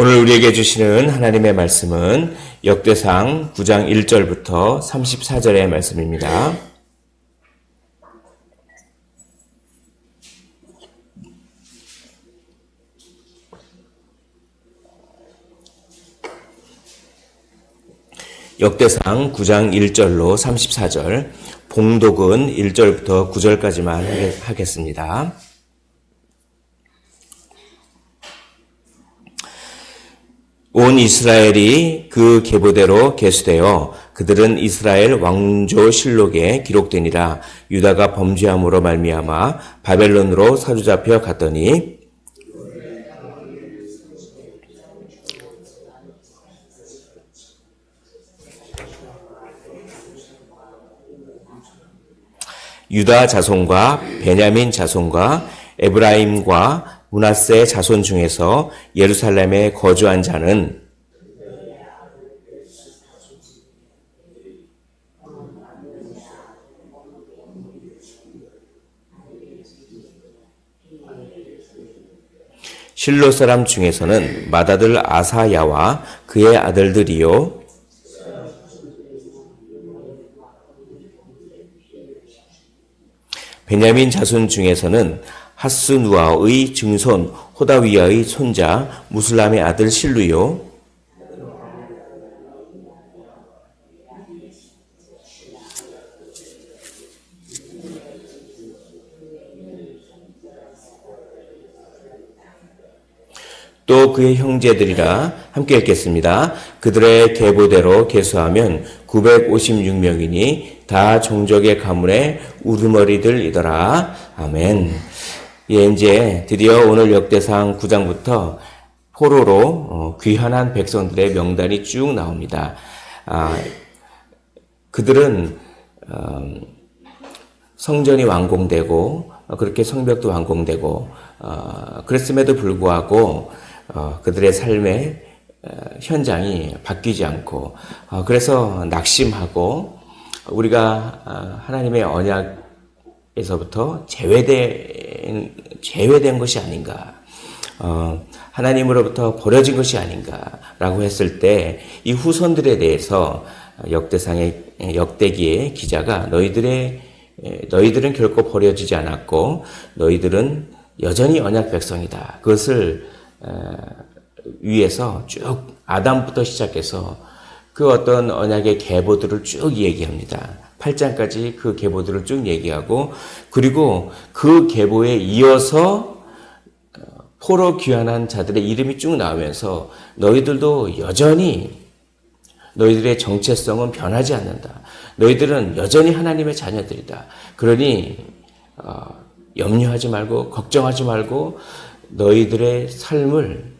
오늘 우리에게 주시는 하나님의 말씀은 역대상 9장 1절부터 34절의 말씀입니다. 역대상 9장 1절로 34절, 봉독은 1절부터 9절까지만 하겠습니다. 온 이스라엘이 그 계보대로 계수되어 그들은 이스라엘 왕조 실록에 기록되니라. 유다가 범죄함으로 말미암아 바벨론으로 사로잡혀 갔더니 유다 자손과 베냐민 자손과 에브라임과 문하세 자손 중에서 예루살렘에 거주한 자는 실로 사람 중에서는 마다들 아사야와 그의 아들들이요. 베냐민 자손 중에서는 하스누아의 증손 호다위아의 손자 무슬람의 아들 실루요 또 그의 형제들이라 함께 읽겠습니다. 그들의 계보대로 계수하면 956명이니 다 종족의 가문의 우두머리들이더라. 아멘. 예, 이제 드디어 오늘 역대상 9장부터 포로로 어, 귀환한 백성들의 명단이 쭉 나옵니다. 아, 그들은 어, 성전이 완공되고 어, 그렇게 성벽도 완공되고 어, 그랬음에도 불구하고 어, 그들의 삶의 어, 현장이 바뀌지 않고 어, 그래서 낙심하고 우리가 어, 하나님의 언약에서부터 제외된 제외된 것이 아닌가 어, 하나님으로부터 버려진 것이 아닌가라고 했을 때 이 후손들에 대해서 역대상의 역대기의 기자가 너희들의 너희들은 결코 버려지지 않았고 너희들은 여전히 언약 백성이다. 그것을 위해서 쭉 아담부터 시작해서 그 어떤 언약의 계보들을 쭉 얘기합니다. 8장까지 그 계보들을 쭉 얘기하고 그리고 그 계보에 이어서 포로 귀환한 자들의 이름이 쭉 나오면서 너희들도 여전히 너희들의 정체성은 변하지 않는다. 너희들은 여전히 하나님의 자녀들이다. 그러니 어, 염려하지 말고 걱정하지 말고 너희들의 삶을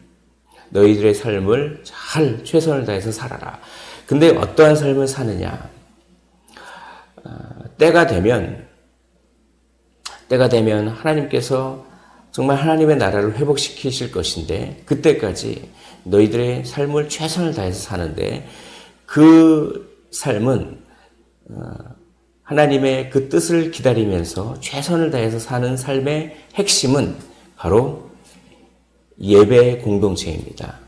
너희들의 삶을 잘 최선을 다해서 살아라. 근데 어떠한 삶을 사느냐? 어, 때가 되면 때가 되면 하나님께서 정말 하나님의 나라를 회복시키실 것인데 그때까지 너희들의 삶을 최선을 다해서 사는데 그 삶은 어, 하나님의 그 뜻을 기다리면서 최선을 다해서 사는 삶의 핵심은 바로 예배 공동체입니다.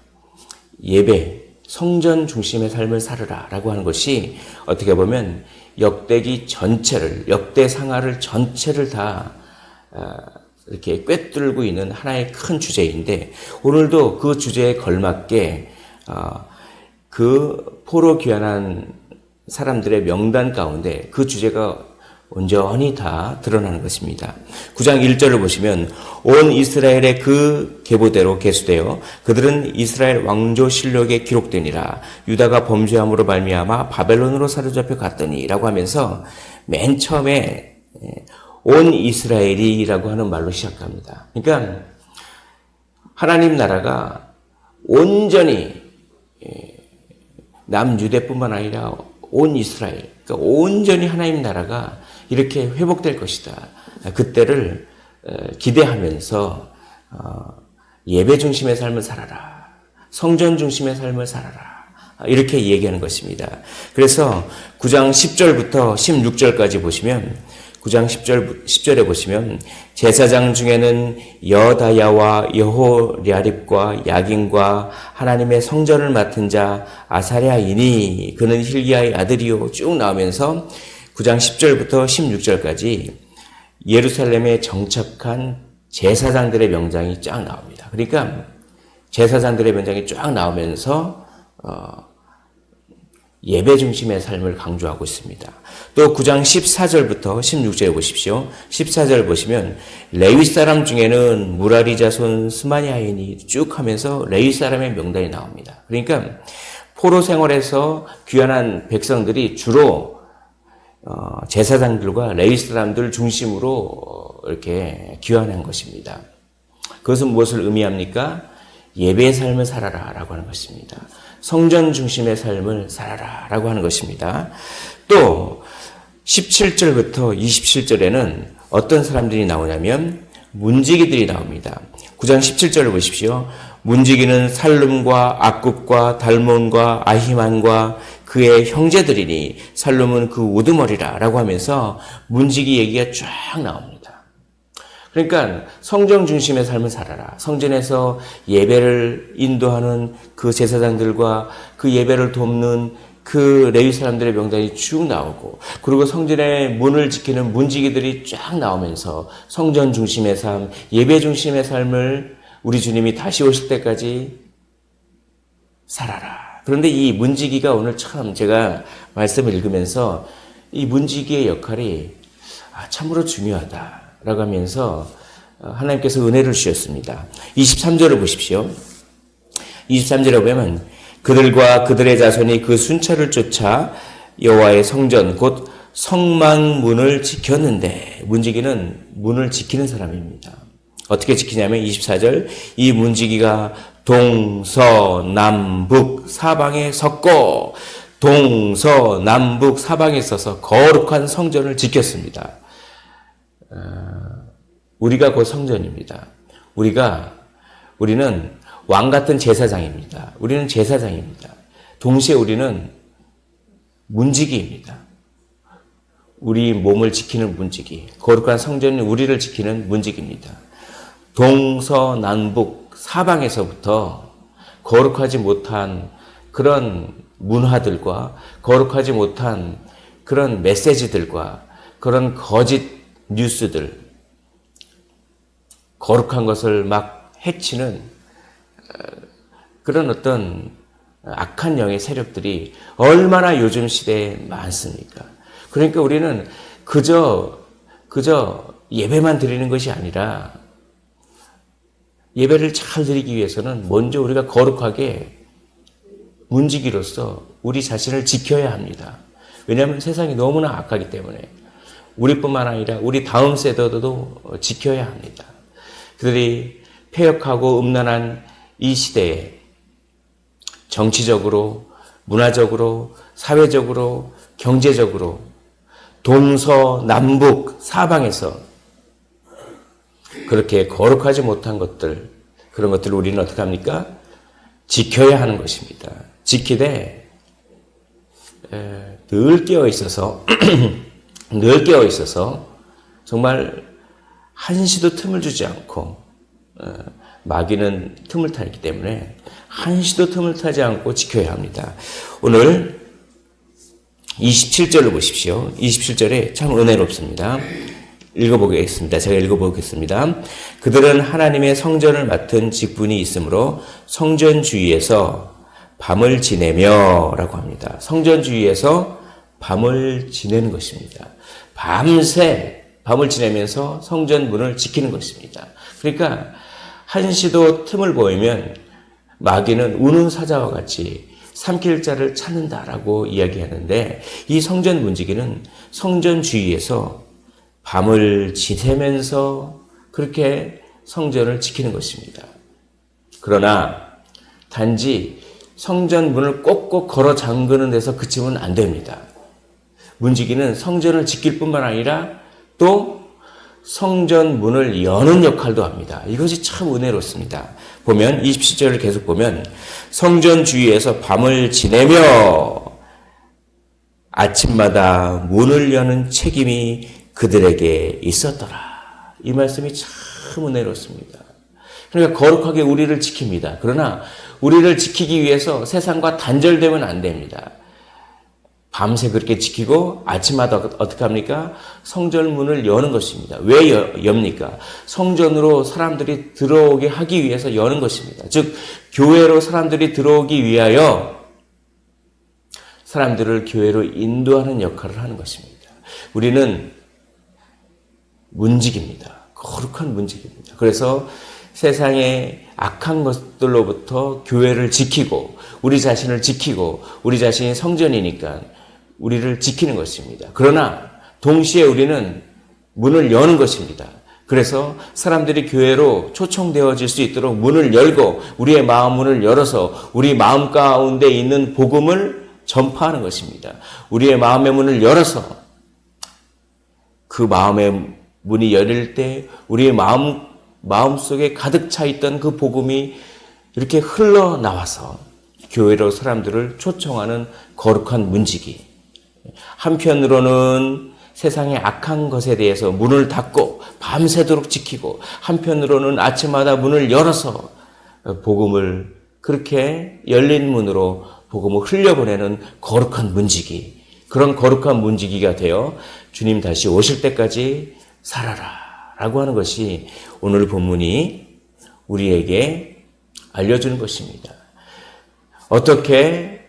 예배, 성전 중심의 삶을 살으라 라고 하는 것이 어떻게 보면 역대기 전체를, 역대 상하를 전체를 다 어, 이렇게 꿰뚫고 있는 하나의 큰 주제인데 오늘도 그 주제에 걸맞게 어, 그 포로 귀환한 사람들의 명단 가운데 그 주제가 온전히 다 드러나는 것입니다. 9장 1절을 보시면 온 이스라엘의 그 계보대로 계수되어 그들은 이스라엘 왕조 실록에 기록되니라 유다가 범죄함으로 말미암아 바벨론으로 사로잡혀 갔더니라고 하면서 맨 처음에 예, 온 이스라엘이라고 하는 말로 시작합니다. 그러니까 하나님 나라가 온전히 예, 남유대뿐만 아니라 온 이스라엘, 그러니까 온전히 하나님 나라가 이렇게 회복될 것이다. 그때를 어, 기대하면서 어, 예배 중심의 삶을 살아라. 성전 중심의 삶을 살아라. 이렇게 얘기하는 것입니다. 그래서 9장 10절부터 16절까지 보시면 9장 10절, 10절에 보시면 제사장 중에는 여다야와 여호랴립과 야긴과 하나님의 성전을 맡은 자 아사랴이니 그는 힐기야의 아들이요 쭉 나오면서 9장 10절부터 16절까지 예루살렘에 정착한 제사장들의 명장이 쫙 나옵니다. 그러니까 제사장들의 명장이 쫙 나오면서 어, 예배 중심의 삶을 강조하고 있습니다. 또 9장 14절부터 16절에 보십시오. 14절 보시면 레위 사람 중에는 무라리 자손 스마니아인이 쭉 하면서 레위 사람의 명단이 나옵니다. 그러니까 포로 생활에서 귀환한 백성들이 주로 어, 제사장들과 레위 사람들 중심으로 이렇게 귀환한 것입니다. 그것은 무엇을 의미합니까? 예배의 삶을 살아라 라고 하는 것입니다. 성전 중심의 삶을 살아라 라고 하는 것입니다. 또 17절부터 27절에는 어떤 사람들이 나오냐면 문지기들이 나옵니다. 9장 17절을 보십시오. 문지기는 살룸과 악굽과 달몬과 아히만과 그의 형제들이니 살룸은 그 우두머리라 라고 하면서 문지기 얘기가 쫙 나옵니다. 그러니까 성전 중심의 삶을 살아라. 성전에서 예배를 인도하는 그 제사장들과 그 예배를 돕는 그 레위 사람들의 명단이 쭉 나오고 그리고 성전의 문을 지키는 문지기들이 쫙 나오면서 성전 중심의 삶, 예배 중심의 삶을 우리 주님이 다시 오실 때까지 살아라. 그런데 이 문지기가 오늘 참 제가 말씀을 읽으면서 이 문지기의 역할이 아, 참으로 중요하다. 라고 하면서 어, 하나님께서 은혜를 주셨습니다. 23절을 보십시오. 23절에 보면 그들과 그들의 자손이 그 순찰을 쫓아 여호와의 성전 곧 성망문을 지켰는데 문지기는 문을 지키는 사람입니다. 어떻게 지키냐면 24절 이 문지기가 동서남북 사방에 섰고 동서남북 사방에 서서 거룩한 성전을 지켰습니다. 어, 우리가 곧 성전입니다. 우리가 우리는 왕 같은 제사장입니다. 우리는 제사장입니다. 동시에 우리는 문지기입니다. 우리 몸을 지키는 문지기, 거룩한 성전이 우리를 지키는 문지기입니다. 동서남북 사방에서부터 거룩하지 못한 그런 문화들과 거룩하지 못한 그런 메시지들과 그런 거짓 뉴스들, 거룩한 것을 막 해치는 어, 그런 어떤 악한 영의 세력들이 얼마나 요즘 시대에 많습니까? 그러니까 우리는 그저, 그저 예배만 드리는 것이 아니라 예배를 잘 드리기 위해서는 먼저 우리가 거룩하게 문지기로서 우리 자신을 지켜야 합니다. 왜냐하면 세상이 너무나 악하기 때문에. 우리뿐만 아니라 우리 다음 세대도 지켜야 합니다. 그들이 폐역하고 음란한 이 시대에 정치적으로, 문화적으로, 사회적으로, 경제적으로 동서남북 사방에서 그렇게 거룩하지 못한 것들, 그런 것들을 우리는 어떻게 합니까? 지켜야 하는 것입니다. 지키되 늘 깨어 있어서 늘 깨어 있어서 정말 한시도 틈을 주지 않고 어, 마귀는 틈을 타기 때문에 한시도 틈을 타지 않고 지켜야 합니다. 오늘 27절을 보십시오. 27절에 참 은혜롭습니다. 읽어보겠습니다. 제가 읽어보겠습니다. 그들은 하나님의 성전을 맡은 직분이 있으므로 성전 주위에서 밤을 지내며 라고 합니다. 성전 주위에서 밤을 지내는 것입니다. 밤새 밤을 지내면서 성전 문을 지키는 것입니다. 그러니까 한시도 틈을 보이면 마귀는 우는 사자와 같이 삼킬 자를 찾는다라고 이야기하는데 이 성전 문지기는 성전 주위에서 밤을 지새면서 그렇게 성전을 지키는 것입니다. 그러나 단지 성전 문을 꼭꼭 걸어 잠그는 데서 그치면 안 됩니다. 문지기는 성전을 지킬 뿐만 아니라 또 성전 문을 여는 역할도 합니다. 이것이 참 은혜롭습니다. 보면 27절을 계속 보면 성전 주위에서 밤을 지내며 아침마다 문을 여는 책임이 그들에게 있었더라. 이 말씀이 참 은혜롭습니다. 그러니까 거룩하게 우리를 지킵니다. 그러나 우리를 지키기 위해서 세상과 단절되면 안 됩니다. 밤새 그렇게 지키고 아침마다 어떻게 합니까? 성전 문을 여는 것입니다. 왜 여, 엽니까? 성전으로 사람들이 들어오게 하기 위해서 여는 것입니다. 즉 교회로 사람들이 들어오기 위하여 사람들을 교회로 인도하는 역할을 하는 것입니다. 우리는 문직입니다. 거룩한 문직입니다. 그래서 세상의 악한 것들로부터 교회를 지키고 우리 자신을 지키고 우리 자신이 성전이니까 우리를 지키는 것입니다. 그러나 동시에 우리는 문을 여는 것입니다. 그래서 사람들이 교회로 초청되어질 수 있도록 문을 열고 우리의 마음 문을 열어서 우리 마음 가운데 있는 복음을 전파하는 것입니다. 우리의 마음의 문을 열어서 그 마음의 문이 열릴 때 우리의 마음 마음 속에 가득 차 있던 그 복음이 이렇게 흘러 나와서 교회로 사람들을 초청하는 거룩한 문지기. 한편으로는 세상의 악한 것에 대해서 문을 닫고 밤새도록 지키고 한편으로는 아침마다 문을 열어서 복음을 그렇게 열린 문으로 복음을 흘려보내는 거룩한 문지기. 그런 거룩한 문지기가 되어 주님 다시 오실 때까지 살아라. 라고 하는 것이 오늘 본문이 우리에게 알려주는 것입니다. 어떻게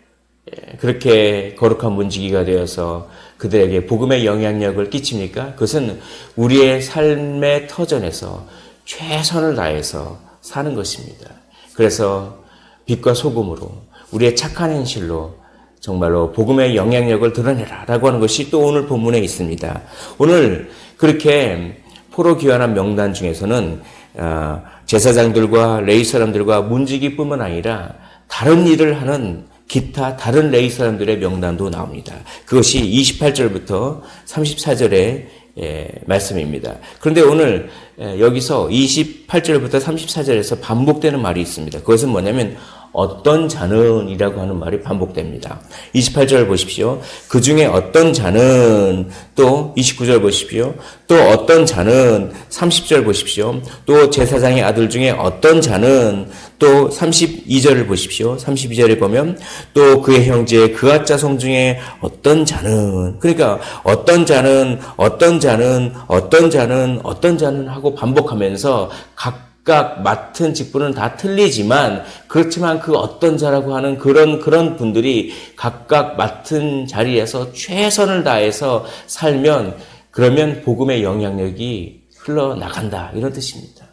그렇게 거룩한 문지기가 되어서 그들에게 복음의 영향력을 끼칩니까? 그것은 우리의 삶의 터전에서 최선을 다해서 사는 것입니다. 그래서 빛과 소금으로 우리의 착한 현실로 정말로 복음의 영향력을 드러내라 라고 하는 것이 또 오늘 본문에 있습니다. 오늘 그렇게 포로 귀환한 명단 중에서는 어, 제사장들과 레이 사람들과 문지기뿐만 아니라 다른 일을 하는 기타 다른 레이 사람들의 명단도 나옵니다. 그것이 28절부터 34절의 예, 말씀입니다. 그런데 오늘 예, 여기서 28절부터 34절에서 반복되는 말이 있습니다. 그것은 뭐냐면 어떤 자는이라고 하는 말이 반복됩니다. 28절 보십시오. 그 중에 어떤 자는 또 29절 보십시오. 또 어떤 자는 30절 보십시오. 또 제사장의 아들 중에 어떤 자는 또 32절을 보십시오. 32절에 보면 또 그의 형제 그아 자성 중에 어떤 자는 그러니까 어떤 자는 어떤 자는 어떤 자는 어떤 자는 하고 반복하면서 각 각각 맡은 직분은 다 틀리지만 그렇지만 그 어떤 자라고 하는 그런 그런 분들이 각각 맡은 자리에서 최선을 다해서 살면 그러면 복음의 영향력이 흘러나간다 이런 뜻입니다.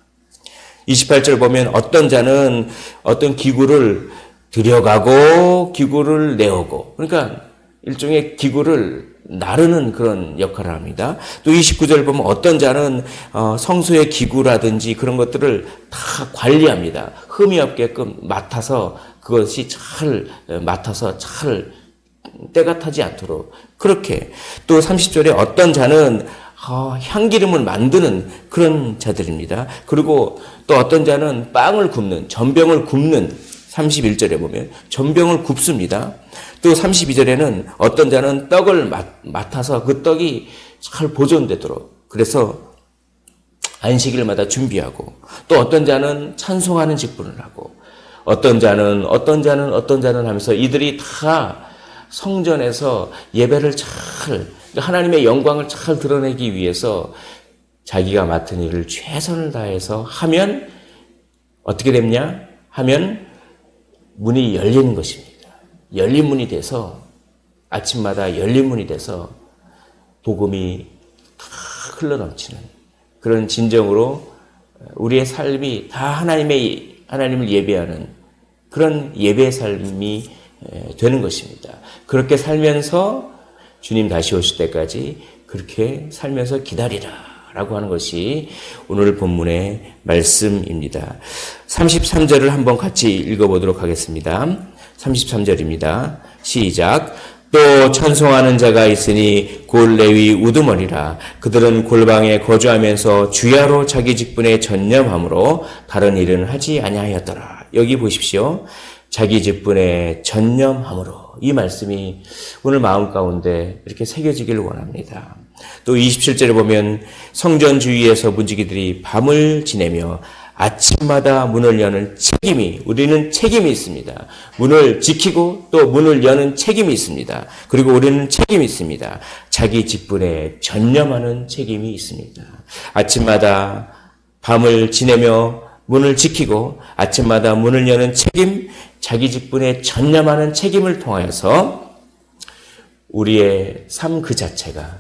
28절 보면 어떤 자는 어떤 기구를 들여가고 기구를 내오고 그러니까 일종의 기구를 나르는 그런 역할을 합니다. 또 29절 보면 어떤 자는 어, 성소의 기구라든지 그런 것들을 다 관리합니다. 흠이 없게끔 맡아서 그것이 잘 맡아서 잘 때가 타지 않도록 그렇게 또 30절에 어떤 자는 어, 향기름을 만드는 그런 자들입니다. 그리고 또 어떤 자는 빵을 굽는 전병을 굽는 31절에 보면 전병을 굽습니다. 또 32절에는 어떤 자는 떡을 맡 아서 그 떡이 잘 보존되도록 그래서 안식일마다 준비하고 또 어떤 자는 찬송하는 직분을 하고 어떤 자는 어떤 자는 어떤 자는 하면서 이들이 다 성전에서 예배를 잘 하나님의 영광을 잘 드러내기 위해서 자기가 맡은 일을 최선을 다해서 하면 어떻게 됩냐? 하면 문이 열리는 것입니다. 열린 문이 돼서 아침마다 열린 문이 돼서 복음이 다 흘러넘치는 그런 진정으로 우리의 삶이 다 하나님의 하나님을 예배하는 그런 예배 삶이 되는 것입니다. 그렇게 살면서 주님 다시 오실 때까지 그렇게 살면서 기다리라. 라고 하는 것이 오늘 본문의 말씀입니다. 33절을 한번 같이 읽어보도록 하겠습니다. 33절입니다. 시작. 또 찬송하는 자가 있으니 골 레위 우두머리라 그들은 골방에 거주하면서 주야로 자기 직분에 전념함으로 다른 일은 하지 아니하였더라. 여기 보십시오. 자기 직분에 전념함으로 이 말씀이 오늘 마음 가운데 이렇게 새겨지기를 원합니다. 또 27절에 보면 성전 주위에서 문지기들이 밤을 지내며 아침마다 문을 여는 책임이 우리는 책임이 있습니다. 문을 지키고 또 문을 여는 책임이 있습니다. 그리고 우리는 책임이 있습니다. 자기 직분에 전념하는 책임이 있습니다. 아침마다 밤을 지내며 문을 지키고 아침마다 문을 여는 책임, 자기 직분에 전념하는 책임을 통하여서 우리의 삶 그 자체가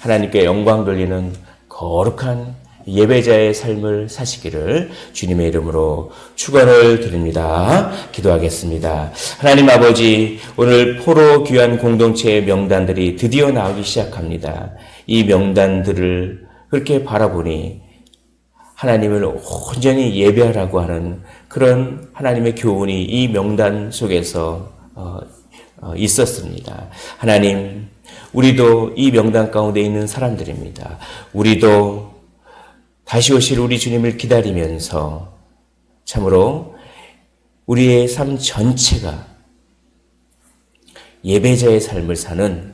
하나님께 영광 돌리는 거룩한 예배자의 삶을 사시기를 주님의 이름으로 축원을 드립니다. 기도하겠습니다. 하나님 아버지 오늘 포로 귀한 공동체의 명단들이 드디어 나오기 시작합니다. 이 명단들을 그렇게 바라보니 하나님을 온전히 예배하라고 하는 그런 하나님의 교훈이 이 명단 속에서 어, 어, 있었습니다. 하나님, 우리도 이 명단 가운데 있는 사람들입니다. 우리도 다시 오실 우리 주님을 기다리면서 참으로 우리의 삶 전체가 예배자의 삶을 사는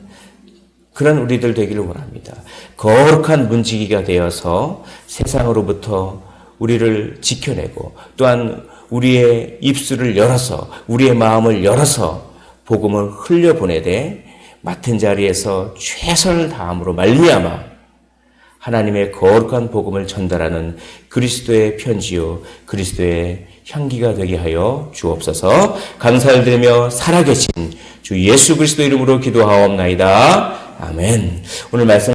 그런 우리들 되기를 원합니다. 거룩한 문지기가 되어서 세상으로부터 우리를 지켜내고 또한 우리의 입술을 열어서 우리의 마음을 열어서 복음을 흘려보내되 맡은 자리에서 최선을 다함으로 말미암아 하나님의 거룩한 복음을 전달하는 그리스도의 편지요 그리스도의 향기가 되게 하여 주옵소서 감사를 드리며 살아계신 주 예수 그리스도 이름으로 기도하옵나이다. 아멘. 오늘 말씀